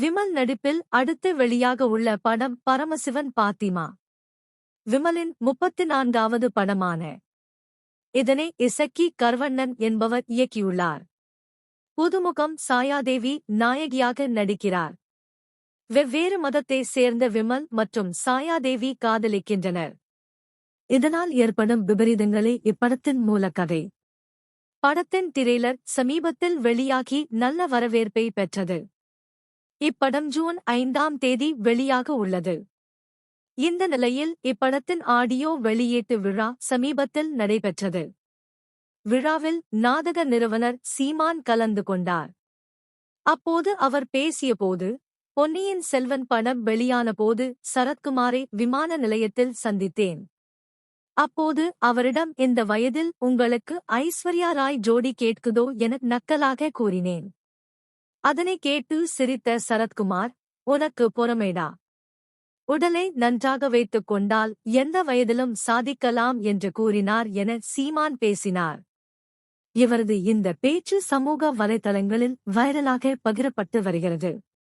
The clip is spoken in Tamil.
விமல் நடிப்பில் அடுத்து வெளியாக உள்ள படம் பரமசிவன் பாத்திமா. விமலின் முப்பத்தி நான்காவது படமான. இதனை இசக்கி கர்வண்ணன் என்பவர் இயக்கியுள்ளார். புதுமுகம் சாயாதேவி நாயகியாக நடிக்கிறார். வெவ்வேறு மதத்தை சேர்ந்த விமல் மற்றும் சாயாதேவி காதலிக்கின்றனர். இதனால் ஏற்படும் விபரீதங்களே இப்படத்தின் மூலக்கதை. படத்தின் திரைலர் சமீபத்தில் வெளியாகி நல்ல வரவேற்பை பெற்றது. இப்படம் ஜூன் ஐந்தாம் தேதி வெளியாக உள்ளது. இந்த நிலையில் இப்படத்தின் ஆடியோ வெளியீட்டு விழா சமீபத்தில் நடைபெற்றது. விழாவில் நாடக நிறுவனர் சீமான் கலந்து கொண்டார். அப்போது அவர் பேசியபோது பொன்னியின் செல்வன் படம் வெளியான போது சரத்குமாரை விமான நிலையத்தில் சந்தித்தேன். அப்போது அவரிடம் இந்த வயதில் உங்களுக்கு ஐஸ்வர்யா ராய் ஜோடி கேட்குதோ என நக்கலாக கூறினேன். அதனை கேட்டு சிரித்த சரத்குமார் உனக்கு பொறமேடா. உடலை நன்றாக வைத்துக் கொண்டால் எந்த வயதிலும் சாதிக்கலாம் என்று கூறினார் என சீமான் பேசினார். இவரது இந்த பேச்சு சமூக வலைதளங்களில் வைரலாக பகிரப்பட்டு வருகிறது.